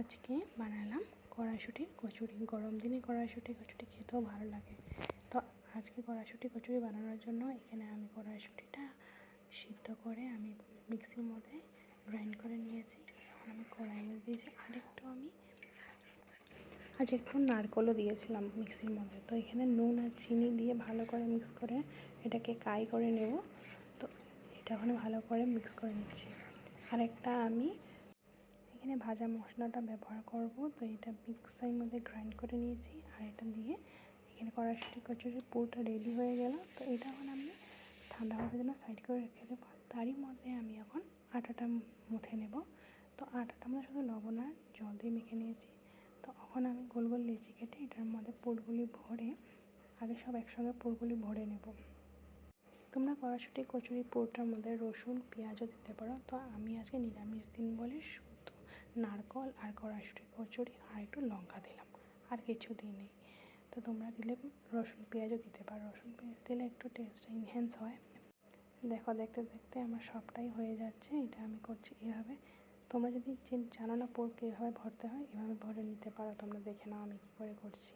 আজকে বানালাম কড়াইশুটির কচুরি। গরম দিনে কড়াইশুটি, কচুরি খেতেও ভালো লাগে। তো আজকে কড়াইশুটি, কচুরি বানানোর জন্য এখানে আমি কড়াইশুটিটা সিদ্ধ করে আমি মিক্সির মধ্যে গ্রাইন্ড করে নিয়েছি। এখন আমি কড়াই মধ্যে দিয়েছি আরেকটু আমি আজ একটু নারকলও দিয়েছিলাম মিক্সির মধ্যে। তো এখানে নুন আর চিনি দিয়ে ভালো করে মিক্স করে এটাকে কাই করে নেব। তো এটা ওখানে ভালো করে মিক্স করে নিচ্ছি। আরেকটা আমি এখানে ভাজা মশলাটা ব্যবহার করব। তো এটা মিক্সারের মধ্যে গ্রাইন্ড করে নিয়েছি আর এটা দিয়ে এখানে কড়াইশুটি কচুরির পুরোটা রেডি হয়ে গেল। তো এটা এখন আমি ঠান্ডা হওয়ার জন্য সাইড করে রেখে দেবো। তারই মধ্যে আমি এখন আটাটা মুথে নেব। তো আটাটা মধ্যে শুধু লবণ আর জল দিয়ে মেখে নিয়েছি। তো এখন আমি গোল গোল লেচি কেটে এটার মধ্যে পুরগুলি ভরে আগে সব একসঙ্গে পুরগুলি ভরে নেব। তোমরা কড়াশুটি কচুরি পুরটার মধ্যে রসুন, পেঁয়াজও দিতে পারো। তো আমি আজকে নিরামিষ দিন বলে নারকল আর কড়াশুটি কচুরি আর একটু লঙ্কা দিলাম, আর কিছু দিইনি। তো তোমরা দিলে রসুন পেঁয়াজও দিতে পারো। রসুন পেঁয়াজ দিলে একটু টেস্টটা ইনহ্যান্স হয়। দেখো, দেখতে দেখতে আমার সবটাই হয়ে যাচ্ছে। এটা আমি করছি এভাবে। তোমরা যদি জানো না পোর কীভাবে ভরতে হয়, এভাবে ভরে নিতে পারো। তোমরা দেখে নাও আমি কী করে করছি।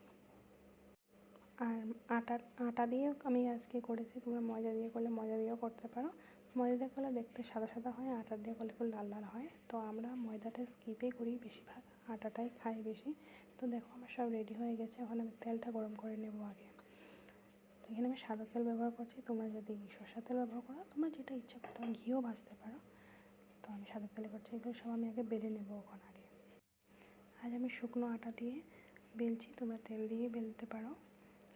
আর আটা আটা দিয়েও আমি আজকে করেছি। তোমরা ময়দা দিয়ে করলে ময়দা দিয়েও করতে পারো। ময়দা করলে দেখতে সাদা সাদা হয় আটা দিয়ে করলে একটু লাল লাল হয়। তো আমরা ময়দাটা স্কিপে করি বেশিরভাগ, আটাটাই খাই বেশি। তো দেখো আমার সব রেডি হয়ে গেছে, এখন আমি তেলটা গরম করে নেব আগে। তো এখানে আমি সাদা তেল ব্যবহার করছি, তোমরা যদি সর্ষা তেল ব্যবহার করো, তোমরা যেটা ইচ্ছা করো ঘিও ভাজতে পারো। তো আমি সাদা তেলে করছি, এগুলো সব আমি আগে বেলে নেব ওখান আগে। আজ আমি শুকনো আটা দিয়ে বেলছি, তোমরা তেল দিয়ে বেলতে পারো।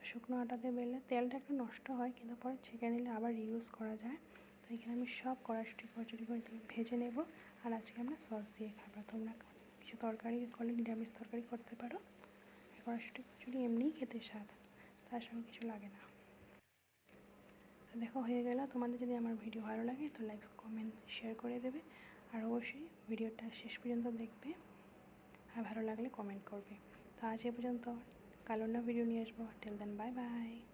শুকনো আটা দিয়ে বেললে তেলটা একটু নষ্ট হয়, কিন্তু পরে ছেঁকে নিলে আবার ইউজ করা যায়। তো এখানে আমি সব কড়াইশুটি কচুরি করে ভেজে নেব। আর আজকে আমরা সস দিয়ে খাব। তোমরা কিছু তরকারি করলে, নিরামিষ তরকারি করতে পারো। কড়াইশুটি কচুরি এমনিই খেতে স্বাদ, তার সঙ্গে কিছু লাগে না। দেখো, হয়ে গেল। তোমাদের যদি আমার ভিডিও ভালো লাগে, তো লাইক কমেন্ট শেয়ার করে দেবে। আর অবশ্যই ভিডিওটা শেষ পর্যন্ত দেখবে। আর ভালো লাগলে কমেন্ট করবে। তো আজ এ পর্যন্ত। কালো না ভিডিও নিয়ে আসব। টেল দেন বাই বাই